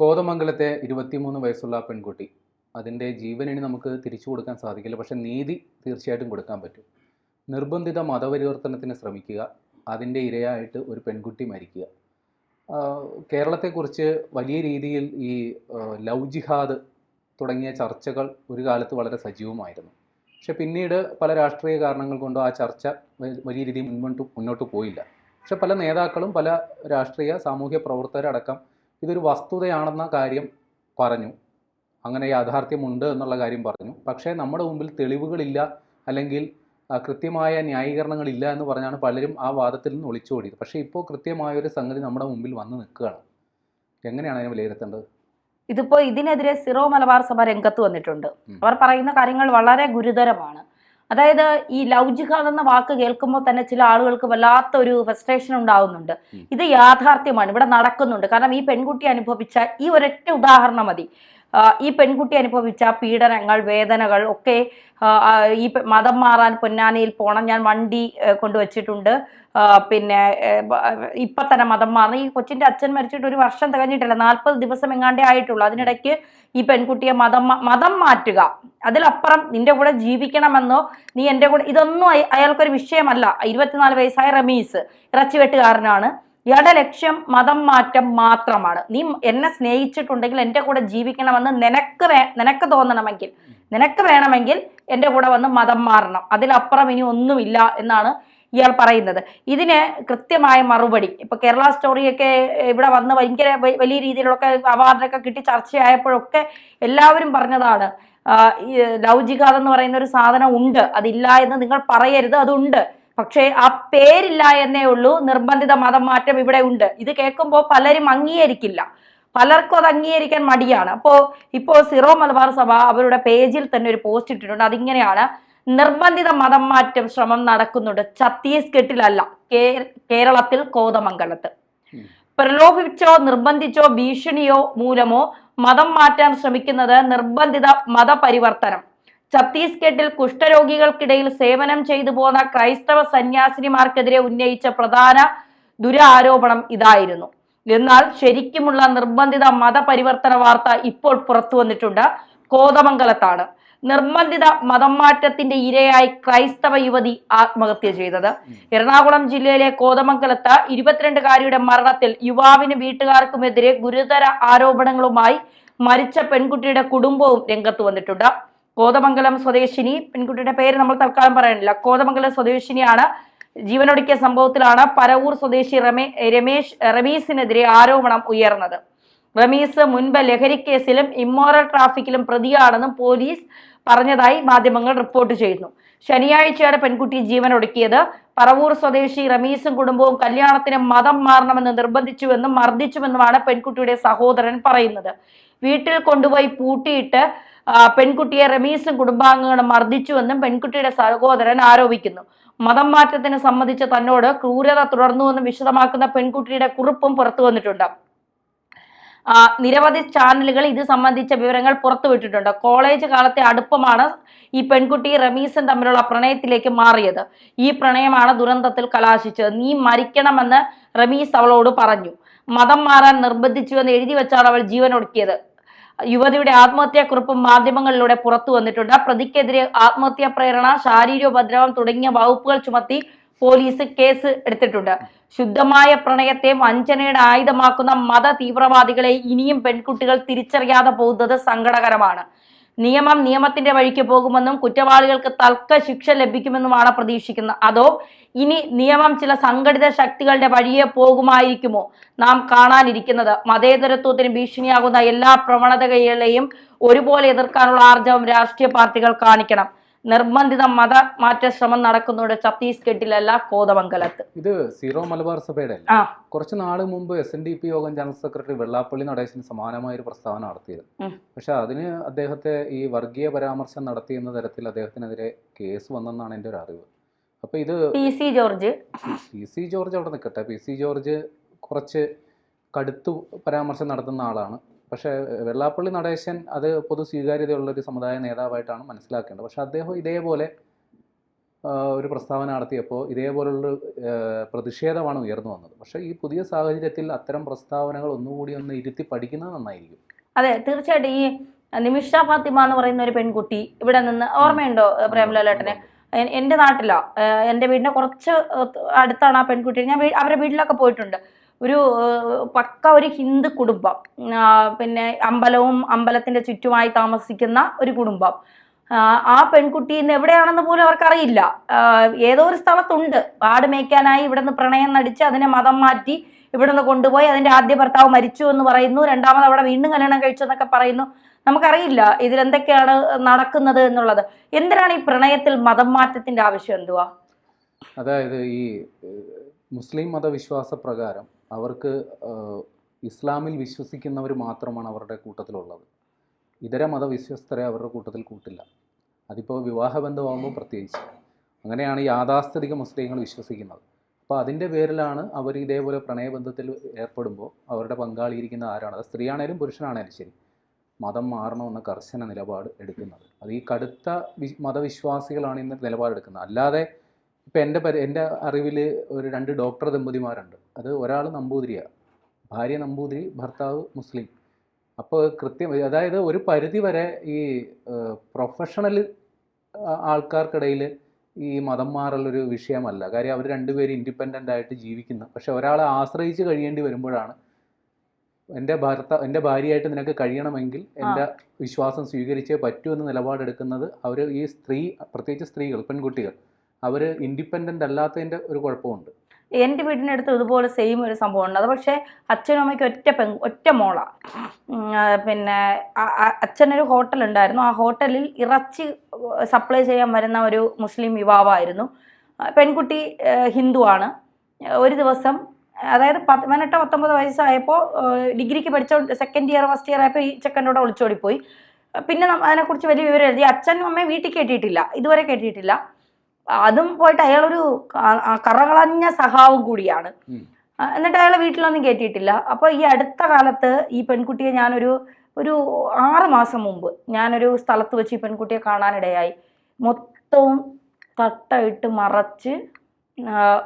കോതമംഗലത്തെ ഇരുപത്തിമൂന്ന് വയസ്സുള്ള പെൺകുട്ടി. അതിന്റെ ജീവനിന് നമുക്ക് തിരിച്ചു കൊടുക്കാൻ സാധിക്കില്ല. പക്ഷെ നീതി തീർച്ചയായിട്ടും കൊടുക്കാൻ പറ്റും. നിർബന്ധിത മതപരിവർത്തനത്തിന് ശ്രമിക്കുക. അതിന്റെ ഇരയായിട്ട് ഒരു പെൺകുട്ടി മരിക്കുക. കേരളത്തെക്കുറിച്ച് വലിയ രീതിയിൽ ഈ ലൗ ജിഹാദ് തുടങ്ങിയ ചർച്ചകൾ ഒരു കാലത്ത് വളരെ സജീവമായിരുന്നു. പക്ഷെ പിന്നീട് പല രാഷ്ട്രീയ കാരണങ്ങൾ കൊണ്ടോ ആ ചർച്ച വലിയ രീതിയിൽ മുന്നോട്ട് മുന്നോട്ട് പോയില്ല. പക്ഷെ പല നേതാക്കളും പല രാഷ്ട്രീയ സാമൂഹ്യ പ്രവർത്തകരടക്കം ഇതൊരു വസ്തുതയാണെന്ന കാര്യം പറഞ്ഞു. അങ്ങനെ യാഥാർത്ഥ്യമുണ്ട് എന്നുള്ള കാര്യം പറഞ്ഞു. പക്ഷേ നമ്മുടെ മുമ്പിൽ തെളിവുകളില്ല അല്ലെങ്കിൽ കൃത്യമായ ന്യായീകരണങ്ങളില്ല എന്ന് പറഞ്ഞാണ് പലരും ആ വാദത്തിൽ നിന്ന് ഒളിച്ചോടിയത് പക്ഷേ ഇപ്പോൾ കൃത്യമായൊരു സംഗതി നമ്മുടെ മുമ്പിൽ വന്ന് നിൽക്കുകയാണ്. എങ്ങനെയാണ് അതിനെ വിലയിരുത്തേണ്ടത്? ഇതിപ്പോ ഇതിനെതിരെ സിറോ മലബാർ സഭ രംഗത്ത് വന്നിട്ടുണ്ട്. അവർ പറയുന്ന കാര്യങ്ങൾ വളരെ ഗുരുതരമാണ്. അതായത് ഈ ലവ് ജിഹാദ് എന്ന വാക്ക് കേൾക്കുമ്പോൾ തന്നെ ചില ആളുകൾക്ക് വല്ലാത്ത ഒരു ഫ്രസ്ട്രേഷൻ ഉണ്ടാവുന്നുണ്ട് ഇത് യാഥാർത്ഥ്യമാണ്. ഇവിടെ നടക്കുന്നുണ്ട്. കാരണം ഈ പെൺകുട്ടി അനുഭവിച്ച ഈ ഒരൊറ്റ ഉദാഹരണം മതി. ഈ പെൺകുട്ടി അനുഭവിച്ച പീഡനങ്ങൾ വേദനകൾ ഒക്കെ ഈ മതം മാറാൻ പൊന്നാനിയിൽ പോണം ഞാൻ വണ്ടി കൊണ്ടുവച്ചിട്ടുണ്ട്. പിന്നെ ഇപ്പം തന്നെ മതം മാറി ഈ കൊച്ചിന്റെ അച്ഛൻ മരിച്ചിട്ട് ഒരു വർഷം തികഞ്ഞിട്ടില്ല. നാൽപ്പത് ദിവസം എങ്ങാണ്ടേ ആയിട്ടുള്ളൂ. അതിനിടയ്ക്ക് ഈ പെൺകുട്ടിയെ മതം മതം മാറ്റുക. അതിലപ്പുറം നിന്റെ കൂടെ ജീവിക്കണമെന്നോ നീ എന്റെ കൂടെ ഇതൊന്നും അയാൾക്കൊരു വിഷയമല്ല. ഇരുപത്തിനാല് വയസ്സായ റമീസ് ഇറച്ചിവെട്ടുകാരനാണ്. ഇയാളുടെ ലക്ഷ്യം മതം മാറ്റം മാത്രമാണ്. നീ എന്നെ സ്നേഹിച്ചിട്ടുണ്ടെങ്കിൽ എന്റെ കൂടെ ജീവിക്കണമെന്ന് നിനക്ക് നിനക്ക് തോന്നണമെങ്കിൽ നിനക്ക് വേണമെങ്കിൽ എന്റെ കൂടെ വന്ന് മതം മാറണം. അതിലപ്പുറം ഇനി ഒന്നുമില്ല എന്നാണ് ഇയാൾ പറയുന്നത്. ഇതിന് കൃത്യമായ മറുപടി. ഇപ്പൊ കേരള സ്റ്റോറിയൊക്കെ ഇവിടെ വന്ന് ഭയങ്കര വലിയ രീതിയിലൊക്കെ അവാർഡൊക്കെ കിട്ടി ചർച്ചയായപ്പോഴൊക്കെ എല്ലാവരും പറഞ്ഞതാണ് എന്ന് പറയുന്ന ഒരു സാധനം ഉണ്ട്. അതില്ല എന്ന് നിങ്ങൾ പറയരുത് അതുണ്ട്. പക്ഷേ ആ പേരില്ല എന്നേ ഉള്ളൂ. നിർബന്ധിത മതം മാറ്റം ഇവിടെ ഉണ്ട്. ഇത് കേൾക്കുമ്പോൾ പലരും അംഗീകരിക്കില്ല. പലർക്കും അത് അംഗീകരിക്കാൻ മടിയാണ്. അപ്പോൾ ഇപ്പോ സിറോ മലബാർ സഭ അവരുടെ പേജിൽ തന്നെ ഒരു പോസ്റ്റ് ഇട്ടിട്ടുണ്ട്. അതിങ്ങനെയാണ്. നിർബന്ധിത മതം മാറ്റം ശ്രമം നടക്കുന്നുണ്ട്. ഛത്തീസ്ഗഡിലല്ല കേരളത്തിൽ കോതമംഗലത്ത്. പ്രലോഭിച്ചോ പ്രലോഭിപ്പിച്ചോ നിർബന്ധിച്ചോ ഭീഷണിയോ മൂലമോ മതം മാറ്റാൻ ശ്രമിക്കുന്നത് നിർബന്ധിത മതപരിവർത്തനം. ഛത്തീസ്ഗഡിൽ കുഷ്ഠരോഗികൾക്കിടയിൽ സേവനം ചെയ്തു പോന്ന ക്രൈസ്തവ സന്യാസിനിമാർക്കെതിരെ ഉന്നയിച്ച പ്രധാന ദുരാരോപണം ഇതായിരുന്നു. എന്നാൽ ശരിക്കുമുള്ള നിർബന്ധിത മതപരിവർത്തന വാർത്ത ഇപ്പോൾ പുറത്തു വന്നിട്ടുണ്ട്. കോതമംഗലത്താണ്. നിർബന്ധിത മതം മാറ്റത്തിന്റെ ഇരയായി ക്രൈസ്തവ യുവതി ആത്മഹത്യ ചെയ്തത്. എറണാകുളം ജില്ലയിലെ കോതമംഗലത്ത് ഇരുപത്തിരണ്ടുകാരിയുടെ മരണത്തിൽ യുവാവിന് വീട്ടുകാർക്കുമെതിരെ ഗുരുതര ആരോപണങ്ങളുമായി മരിച്ച പെൺകുട്ടിയുടെ കുടുംബവും രംഗത്ത് വന്നിട്ടുണ്ട്. കോതമംഗലം സ്വദേശിനി പെൺകുട്ടിയുടെ പേര് നമ്മൾ തൽക്കാലം പറയാനില്ല. കോതമംഗലം സ്വദേശിനിയാണ്. ജീവനൊടുക്കിയ സംഭവത്തിലാണ് പരവൂർ സ്വദേശി രമേ രമേശ് റമീസിനെതിരെ ആരോപണം ഉയർന്നത്. റമീസ് മുൻപ് ലഹരിക്കേസിലും ഇമ്മോറൽ ട്രാഫിക്കിലും പ്രതിയാണെന്നും പോലീസ് പറഞ്ഞതായി മാധ്യമങ്ങൾ റിപ്പോർട്ട് ചെയ്യുന്നു. ശനിയാഴ്ചയാണ് പെൺകുട്ടി ജീവൻ ഒടുക്കിയത്. പറവൂർ സ്വദേശി റമീസും കുടുംബവും കല്യാണത്തിന് മതം മാറണമെന്ന് നിർബന്ധിച്ചുവെന്നും മർദ്ദിച്ചുവെന്നുമാണ് പെൺകുട്ടിയുടെ സഹോദരൻ പറയുന്നത്. വീട്ടിൽ കൊണ്ടുപോയി പൂട്ടിയിട്ട് പെൺകുട്ടിയെ റമീസും കുടുംബാംഗങ്ങളും മർദ്ദിച്ചുവെന്നും പെൺകുട്ടിയുടെ സഹോദരൻ ആരോപിക്കുന്നു. മതം മാറ്റത്തിന് സംബന്ധിച്ച് തന്നോട് ക്രൂരത തുടർന്നുവെന്ന് വിശദമാക്കുന്ന പെൺകുട്ടിയുടെ കുറിപ്പും പുറത്തു വന്നിട്ടുണ്ട് നിരവധി ചാനലുകൾ ഇത് സംബന്ധിച്ച വിവരങ്ങൾ പുറത്തുവിട്ടിട്ടുണ്ട് കോളേജ് കാലത്തെ അടുപ്പമാണ് ഈ പെൺകുട്ടി റമീസും തമ്മിലുള്ള പ്രണയത്തിലേക്ക് മാറിയത്. ഈ പ്രണയമാണ് ദുരന്തത്തിൽ കലാശിച്ചത്. നീ മരിക്കണമെന്ന് റമീസ് അവളോട് പറഞ്ഞു. മതം മാറാൻ നിർബന്ധിച്ചുവെന്ന് എഴുതി വെച്ചാണ് അവൾ ജീവൻ ഒടുക്കിയത്. യുവതിയുടെ ആത്മഹത്യാക്കുറിപ്പും മാധ്യമങ്ങളിലൂടെ പുറത്തു വന്നിട്ടുണ്ട്. പ്രതിക്കെതിരെ ആത്മഹത്യാ പ്രേരണ ശാരീരിക ഉപദ്രവം തുടങ്ങിയ വകുപ്പുകൾ ചുമത്തി പോലീസ് കേസ് എടുത്തിട്ടുണ്ട്. ശുദ്ധമായ പ്രണയത്തെ വഞ്ചനയുടെ ആയുധമാക്കുന്ന മത തീവ്രവാദികളെ ഇനിയും പെൺകുട്ടികൾ തിരിച്ചറിയാതെ പോകുന്നത് സങ്കടകരമാണ്. നിയമം നിയമത്തിന്റെ വഴിക്ക് പോകുമെന്നും കുറ്റവാളികൾക്ക് തൽക്ക ശിക്ഷ ലഭിക്കുമെന്നുമാണ് പ്രതീക്ഷിക്കുന്നത്. അതോ ഇനി നിയമം ചില സംഘടിത ശക്തികളുടെ വഴിയെ പോകുമായിരിക്കുമോ നാം കാണാനിരിക്കുന്നത്? മതേതരത്വത്തിന് ഭീഷണിയാകുന്ന എല്ലാ പ്രവണതകളെയും ഒരുപോലെ എതിർക്കാനുള്ള ആർജവം രാഷ്ട്രീയ പാർട്ടികൾ കാണിക്കണം. നിർബന്ധിത മത മാറ്റ ശ്രമം നടക്കുന്നുണ്ട് ഛത്തീസ്ഗഡിലല്ല കോതമംഗലത്ത്. ഇത് സീറോ മലബാർ സഭയുടെ കുറച്ച് നാൾ മുമ്പ് എസ് എൻ ഡി പി യോഗം ജനറൽ സെക്രട്ടറി വെള്ളാപ്പള്ളി നടേശൻ സമാനമായ ഒരു പ്രസ്താവന നടത്തിയിരുന്നു പക്ഷെ അതിന് അദ്ദേഹത്തെ ഈ വർഗീയ പരാമർശം നടത്തി എന്ന തരത്തിൽ അദ്ദേഹത്തിനെതിരെ കേസ് വന്നെന്നാണ് എന്റെ ഒരു അറിവ്. അപ്പൊ ഇത് P C George. P C George അവിടെ നിൽക്കട്ടെ. പി സി ജോർജ് കുറച്ച് കടുത്തു പരാമർശം നടത്തുന്ന ആളാണ്. പക്ഷേ വെള്ളാപ്പള്ളി നടേശൻ അത് പൊതു സ്വീകാര്യതയുള്ള ഒരു സമുദായ നേതാവായിട്ടാണ് മനസ്സിലാക്കേണ്ടത്. പക്ഷേ അദ്ദേഹം ഇതേപോലെ ഒരു പ്രസ്താവന നടത്തിയപ്പോൾ ഇതേപോലുള്ള പ്രതിഷേധമാണ് ഉയർന്നു വന്നത്. പക്ഷേ ഈ പുതിയ സാഹചര്യത്തിൽ അത്തരം പ്രസ്താവനകൾ ഒന്നുകൂടി ഒന്ന് ഇരുത്തി പഠിക്കുന്നത് നന്നായിരിക്കും. അതെ തീർച്ചയായിട്ടും. ഈ നിമിഷ ഫാത്തിമ എന്ന് പറയുന്ന ഒരു പെൺകുട്ടി ഇവിടെ നിന്ന് ഓർമ്മയുണ്ടോ പ്രേമലാലേട്ടന് എന്റെ നാട്ടിലോ? ഏഹ് എന്റെ വീടിന്റെ കുറച്ച് അടുത്താണ് ആ പെൺകുട്ടി. ഞാൻ അവരുടെ വീട്ടിലൊക്കെ പോയിട്ടുണ്ട്. ഒരു പക്ക ഒരു ഹിന്ദു കുടുംബം. പിന്നെ അമ്പലവും അമ്പലത്തിന്റെ ചുറ്റുമായി താമസിക്കുന്ന ഒരു കുടുംബം. ആ, പെൺകുട്ടി ഇന്ന് എവിടെയാണെന്ന് പോലും അവർക്കറിയില്ല. ഏതോ ഒരു സ്ഥലത്തുണ്ട്. ആട് മേയ്ക്കാനായി ഇവിടുന്ന് പ്രണയം നടിച്ച് അതിനെ മതം മാറ്റി ഇവിടുന്ന് കൊണ്ടുപോയി അതിന്റെ ആദ്യ ഭർത്താവ് മരിച്ചു എന്ന് പറയുന്നു. രണ്ടാമത് അവിടെ വീണ്ടും കല്യാണം കഴിച്ചു എന്നൊക്കെ പറയുന്നു. നമുക്കറിയില്ല ഇതിലെന്തൊക്കെയാണ് നടക്കുന്നത് എന്നുള്ളത്. എന്തിനാണ് ഈ പ്രണയത്തിൽ മതം മാറ്റത്തിന്റെ ആവശ്യം എന്തുവാ? അതായത് ഈ മുസ്ലിം മതവിശ്വാസ പ്രകാരം അവർക്ക് ഇസ്ലാമിൽ വിശ്വസിക്കുന്നവർ മാത്രമാണ് അവരുടെ കൂട്ടത്തിലുള്ളത്. ഇതര മതവിശ്വസ്തരെ അവരുടെ കൂട്ടത്തിൽ കൂട്ടില്ല. അതിപ്പോൾ വിവാഹബന്ധമാകുമ്പോൾ പ്രത്യേകിച്ച്. അങ്ങനെയാണ് യാഥാസ്ഥിതിക മുസ്ലിങ്ങൾ വിശ്വസിക്കുന്നത്. അപ്പോൾ അതിന്റെ പേരിലാണ് അവർ ഇതേപോലെ പ്രണയബന്ധത്തിൽ ഏർപ്പെടുമ്പോൾ അവരുടെ പങ്കാളിയിരിക്കുന്ന ആരാണ്? അത് സ്ത്രീയാണേലും പുരുഷനാണേലും ശരി. മതം മാറണമെന്ന കർശന നിലപാട് എടുക്കുന്നത്. അത് ഈ കടുത്ത മതവിശ്വാസികളാണ് ഇന്ന് നിലപാടെടുക്കുന്നത്. അല്ലാതെ ഇപ്പം എന്റെ പരി എന്റെ അറിവിൽ ഒരു രണ്ട് ഡോക്ടർ ദമ്പതിമാരുണ്ട്. അത് ഒരാൾ നമ്പൂതിരിയാണ് ഭാര്യ നമ്പൂതിരി ഭർത്താവ് മുസ്ലിം. അപ്പോൾ കൃത്യം അതായത് ഒരു പരിധി വരെ ഈ പ്രൊഫഷണൽ ആൾക്കാർക്കിടയിൽ ഈ മതം മാറലൊരു വിഷയമല്ല. കാര്യം അവർ രണ്ടുപേരും ഇൻഡിപെൻഡന്റ് ആയിട്ട് ജീവിക്കുന്നു. പക്ഷെ ഒരാളെ ആശ്രയിച്ച് കഴിയേണ്ടി വരുമ്പോഴാണ് എന്റെ ഭർത്ത എന്റെ ഭാര്യയായിട്ട് നിനക്ക് കഴിയണമെങ്കിൽ എന്റെ വിശ്വാസം സ്വീകരിച്ചേ പറ്റൂ എന്ന് നിലപാടെടുക്കുന്നത് അവർ ഈ സ്ത്രീ പ്രത്യേകിച്ച് സ്ത്രീകൾ പെൺകുട്ടികൾ. അവർ ഇൻഡിപെൻഡന്റ് അല്ലാത്തതിന്റെ ഒരു കുഴപ്പമുണ്ട്. എന്റെ വീടിനടുത്ത് ഇതുപോലെ സെയിം ഒരു സംഭവം ഉണ്ട് അത് പക്ഷേ അച്ഛനും അമ്മയ്ക്ക് ഒറ്റ പെ ഒറ്റ മോളാണ് പിന്നെ അച്ഛനൊരു ഹോട്ടൽ ഉണ്ടായിരുന്നു. ആ ഹോട്ടലിൽ ഇറച്ചി സപ്ലൈ ചെയ്യാൻ വരുന്ന ഒരു മുസ്ലിം യുവാവായിരുന്നു. പെൺകുട്ടി ഹിന്ദുവാണ് ഒരു ദിവസം അതായത് പത്ത് പതിനെട്ടോ പത്തൊമ്പത് വയസ്സായപ്പോൾ ഡിഗ്രിക്ക് പഠിച്ച സെക്കൻഡ് ഇയർ ഫസ്റ്റ് ഇയർ ആയപ്പോൾ ഈ ചെക്കന്റെ ഒളിച്ചോടിപ്പോയി. പിന്നെ അതിനെക്കുറിച്ച് വലിയ വിവരം എഴുതി. അച്ഛനും അമ്മയും വീട്ടിൽ കെട്ടിയിട്ടില്ല ഇതുവരെ കെട്ടിയിട്ടില്ല അതും പോയിട്ട് അയാളൊരു കറകളഞ്ഞ സഹാവും കൂടിയാണ്. എന്നിട്ട് അയാളെ വീട്ടിലൊന്നും കയറ്റിയിട്ടില്ല അപ്പോൾ ഈ അടുത്ത കാലത്ത് ഈ പെൺകുട്ടിയെ ഞാനൊരു ഒരു ആറ് മാസം മുമ്പ് ഞാനൊരു സ്ഥലത്ത് വെച്ച് ഈ പെൺകുട്ടിയെ കാണാനിടയായി. മൊത്തവും തട്ടയിട്ട് മറച്ച്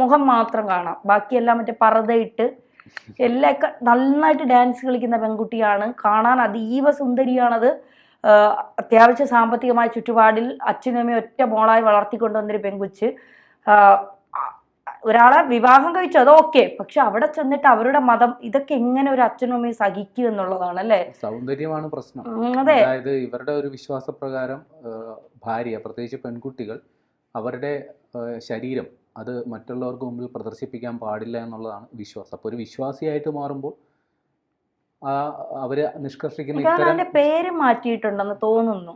മുഖം മാത്രം കാണാം. ബാക്കിയെല്ലാം മറ്റേ പറതയിട്ട് എല്ലാം നന്നായിട്ട് ഡാൻസ് കളിക്കുന്ന പെൺകുട്ടിയാണ്. കാണാൻ അതീവ സുന്ദരിയാണത്. അത്യാവശ്യ സാമ്പത്തികമായ ചുറ്റുപാടിൽ അച്ഛനും ഒറ്റ മോളായി വളർത്തിക്കൊണ്ടുവന്നൊരു പെങ്കുച്ച് ഒരാളെ വിവാഹം കഴിച്ചു. അത് ഓക്കെ. പക്ഷെ അവിടെ ചെന്നിട്ട് അവരുടെ മതം ഇതൊക്കെ എങ്ങനെ ഒരു അച്ഛനും അമ്മയും സഹിക്കും എന്നുള്ളതാണ് അല്ലേ സൗന്ദര്യമാണ് പ്രശ്നം. അതെ. അതായത് ഇവരുടെ ഒരു വിശ്വാസപ്രകാരം പ്രകാരം ഭാര്യ പ്രത്യേകിച്ച് പെൺകുട്ടികൾ അവരുടെ ശരീരം അത് മറ്റുള്ളവർക്ക് മുമ്പിൽ പ്രദർശിപ്പിക്കാൻ പാടില്ല എന്നുള്ളതാണ് വിശ്വാസം. അപ്പോൾ ഒരു വിശ്വാസിയായിട്ട് മാറുമ്പോൾ ആ അവർ നിഷ്കർഷിക്കുന്ന പേര് മാറ്റിയിട്ടുണ്ടെന്ന് തോന്നുന്നു.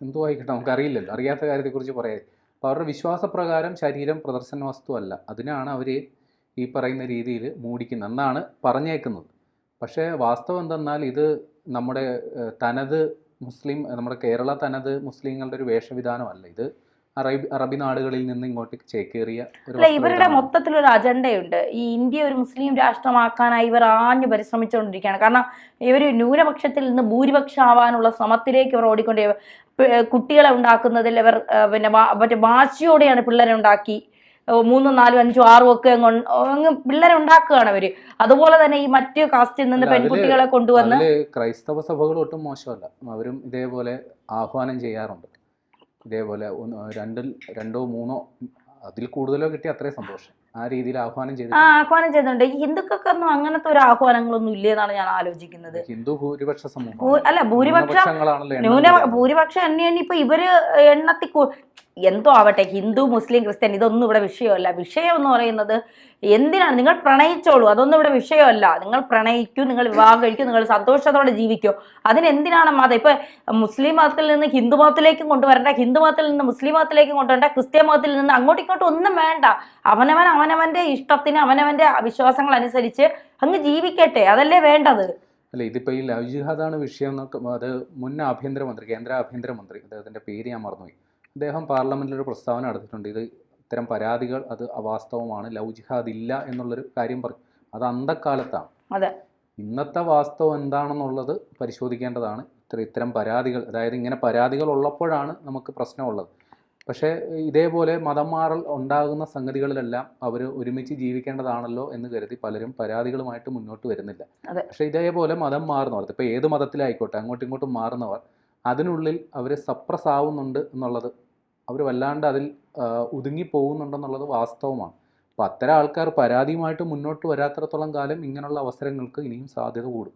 എന്തോ ആയിക്കട്ടെ നമുക്കറിയില്ലല്ലോ. അറിയാത്ത കാര്യത്തെക്കുറിച്ച് പറയാം. അപ്പോൾ അവരുടെ വിശ്വാസപ്രകാരം ശരീരം പ്രദർശന വസ്തു അല്ല അതിനാണ് അവർ ഈ പറയുന്ന രീതിയിൽ മൂടിക്കുന്നത്. എന്നാണ് പറഞ്ഞേക്കുന്നത്. പക്ഷേ വാസ്തവം എന്തെന്നാൽ ഇത് നമ്മുടെ തനത് മുസ്ലിം നമ്മുടെ കേരള തനത് മുസ്ലിങ്ങളുടെ ഒരു വേഷവിധാനമല്ല. ഇത് അറബി അറബി നാടുകളിൽ നിന്ന് ഇങ്ങോട്ട് ചേക്കേറിയ അല്ല ഇവരുടെ. മൊത്തത്തിലൊരു അജണ്ടയുണ്ട്. ഈ ഇന്ത്യ ഒരു മുസ്ലിം രാഷ്ട്രമാക്കാനായി ഇവർ ആഞ്ഞു പരിശ്രമിച്ചുകൊണ്ടിരിക്കുകയാണ്. കാരണം ഇവർ ന്യൂനപക്ഷത്തിൽ നിന്ന് ഭൂരിപക്ഷമാവാനുള്ള ശ്രമത്തിലേക്ക് ഇവർ ഓടിക്കൊണ്ട് കുട്ടികളെ ഉണ്ടാക്കുന്നതിൽ ഇവർ പിന്നെ മറ്റേ വാശിയോടെയാണ് പിള്ളേരെ ഉണ്ടാക്കി. മൂന്നും നാലും അഞ്ചും ആറും ഒക്കെ അങ്ങ് പിള്ളേരെ ഉണ്ടാക്കുകയാണ് അവർ അതുപോലെ തന്നെ ഈ മറ്റ് കാസ്റ്റിൽ നിന്ന് പെൺകുട്ടികളെ കൊണ്ടുവന്ന് ക്രൈസ്തവ സഭകൾ ഒട്ടും മോശമല്ല. അവരും ഇതേപോലെ ആഹ്വാനം ചെയ്യാറുണ്ട്. ഇതേപോലെ ഒന്ന് രണ്ടിൽ രണ്ടോ മൂന്നോ അതിൽ കൂടുതലോ കിട്ടിയ അത്രയും സന്തോഷം. ആ രീതിയിൽ ആഹ്വാനം ആ ചെയ്തിട്ടുണ്ട്. ആഹ്വാനം ചെയ്തിട്ടുണ്ട്. ഈ ഹിന്ദുക്കൾക്കൊന്നും അങ്ങനത്തെ ഒരു ആഹ്വാനങ്ങളൊന്നും ഇല്ലെന്നാണ് ഞാൻ ആലോചിക്കുന്നത്. ഹിന്ദു ഭൂരിപക്ഷ സമൂഹം അല്ല ഭൂരിപക്ഷം ന്യൂന ഭൂരിപക്ഷം എണ്ണി എണ്ണി ഇപ്പൊ ഇവർ എണ്ണത്തി എന്തോ ആവട്ടെ ഹിന്ദു മുസ്ലിം ക്രിസ്ത്യൻ ഇതൊന്നും ഇവിടെ വിഷയമല്ല. വിഷയം എന്ന് പറയുന്നത് എന്തിനാണ്? നിങ്ങൾ പ്രണയിച്ചോളൂ. അതൊന്നും ഇവിടെ വിഷയമല്ല. നിങ്ങൾ പ്രണയിക്കൂ നിങ്ങൾ വിവാഹം കഴിക്കൂ നിങ്ങൾ സന്തോഷത്തോടെ ജീവിക്കൂ. അതിനെന്തിനാണ് മതം? ഇപ്പൊ മുസ്ലിം മതത്തിൽ നിന്ന് ഹിന്ദു മതത്തിലേക്കും കൊണ്ടുവരണ്ട ഹിന്ദു മതത്തിൽ നിന്ന് മുസ്ലിം മതത്തിലേക്കും കൊണ്ടുവരണ്ട ക്രിസ്ത്യൻ മതത്തിൽ നിന്ന് അങ്ങോട്ടും ഇങ്ങോട്ടും ഒന്നും വേണ്ട. അവനവൻ അവനവന്റെ ഇഷ്ടത്തിന് അവനവന്റെ വിശ്വാസങ്ങൾ അനുസരിച്ച് അങ്ങ് ജീവിക്കട്ടെ. അതല്ലേ വേണ്ടത്? അല്ല ഇതിപ്പോ ഈ ലവ് ജിഹാദാണ് വിഷയം എന്നൊക്കെ അത് മുൻ ആഭ്യന്തരമന്ത്രി കേന്ദ്ര ആഭ്യന്തരമന്ത്രി അദ്ദേഹത്തിന്റെ പേര് ഞാൻ മറന്നുപോയി. അദ്ദേഹം പാർലമെന്റിൽ ഒരു പ്രസ്താവന നടത്തിയിട്ടുണ്ട്. ഇത് ഇത്തരം പരാതികൾ അത് അവാസ്തവമാണ് ലവ് ജിഹാദ് ഇല്ല എന്നുള്ളൊരു കാര്യം പറഞ്ഞു അത് അന്തക്കാലത്താണ് അതെ. ഇന്നത്തെ വാസ്തവം എന്താണെന്നുള്ളത് പരിശോധിക്കേണ്ടതാണ്. ഇത്ര ഇത്തരം പരാതികൾ അതായത് ഇങ്ങനെ പരാതികൾ ഉള്ളപ്പോഴാണ് നമുക്ക് പ്രശ്നമുള്ളത്. പക്ഷേ ഇതേപോലെ മതം മാറൽ ഉണ്ടാകുന്ന സംഗതികളിലെല്ലാം അവർ ഒരുമിച്ച് ജീവിക്കേണ്ടതാണല്ലോ എന്ന് കരുതി പലരും പരാതികളുമായിട്ട് മുന്നോട്ട് വരുന്നില്ല. പക്ഷേ ഇതേപോലെ മതം മാറുന്നവർ ഇപ്പോൾ ഏത് മതത്തിലായിക്കോട്ടെ അങ്ങോട്ടും ഇങ്ങോട്ടും മാറുന്നവർ അതിനുള്ളിൽ അവർ സപ്രസ് ആവുന്നുണ്ട് എന്നുള്ളത് അവർ വല്ലാണ്ട് അതിൽ ഒതുങ്ങി പോകുന്നുണ്ടെന്നുള്ളത് വാസ്തവമാണ് അപ്പോൾ അത്തരം ആൾക്കാർ പരാതിയുമായിട്ട് മുന്നോട്ട് വരാത്തിടത്തോളം കാലം ഇങ്ങനെയുള്ള അവസരങ്ങൾക്ക് ഇനിയും സാധ്യത കൂടും.